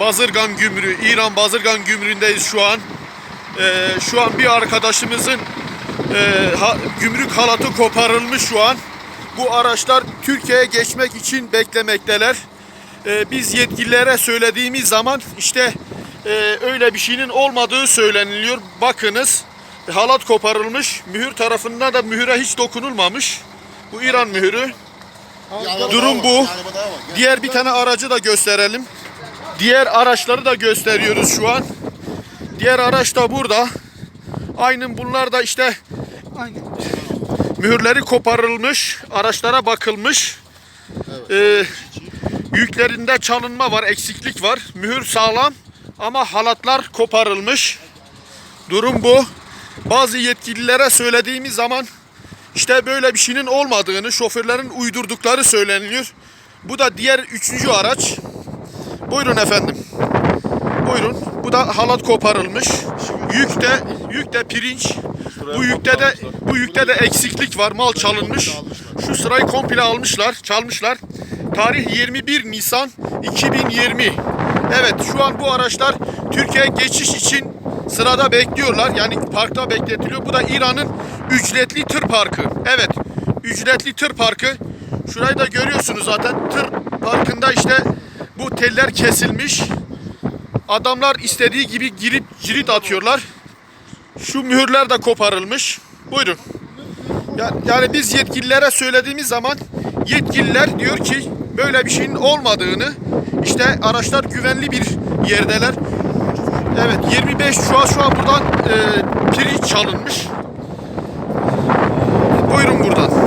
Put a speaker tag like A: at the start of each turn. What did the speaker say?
A: Bazırgan Gümrüğü, İran Bazırgan Gümrüğü'ndeyiz şu an. Ee, şu an bir arkadaşımızın e, ha- gümrük halatı koparılmış şu an. Bu araçlar Türkiye'ye geçmek için beklemekteler. Ee, biz yetkililere söylediğimiz zaman işte e, öyle bir şeyin olmadığı söyleniliyor. Bakınız halat koparılmış. Mühür tarafından da mühüre hiç dokunulmamış. Bu İran mühürü. Durum bu. Diğer bir tane aracı da gösterelim. Diğer araçları da gösteriyoruz şu an. Diğer araç da burada. Aynen bunlar da işte mühürleri koparılmış, araçlara bakılmış. Ee, yüklerinde çalınma var, eksiklik var. Mühür sağlam ama halatlar koparılmış. Durum bu. Bazı yetkililere söylediğimiz zaman işte böyle bir şeyin olmadığını, şoförlerin uydurdukları söyleniliyor. Bu da diğer üçüncü araç. Buyurun efendim. Buyurun. Bu da halat koparılmış. Yükte yükte pirinç. Bu yükte de bu yükte de eksiklik var. Mal çalınmış. Şu sırayı komple almışlar, çalmışlar. Tarih 21 Nisan 2020. Evet, şu an bu araçlar Türkiye'ye geçiş için sırada bekliyorlar. Yani parkta bekletiliyor. Bu da İran'ın ücretli tır parkı. Evet, ücretli tır parkı. Şurayı da görüyorsunuz zaten. Tır parkında işte bu teller kesilmiş. Adamlar istediği gibi girip cirit atıyorlar. Şu mühürler de koparılmış. Buyurun. Ya- Yani biz yetkililere söylediğimiz zaman yetkililer diyor ki böyle bir şeyin olmadığını işte araçlar güvenli bir yerdeler. Evet 25 şu an şu an buradan e, pirinç çalınmış.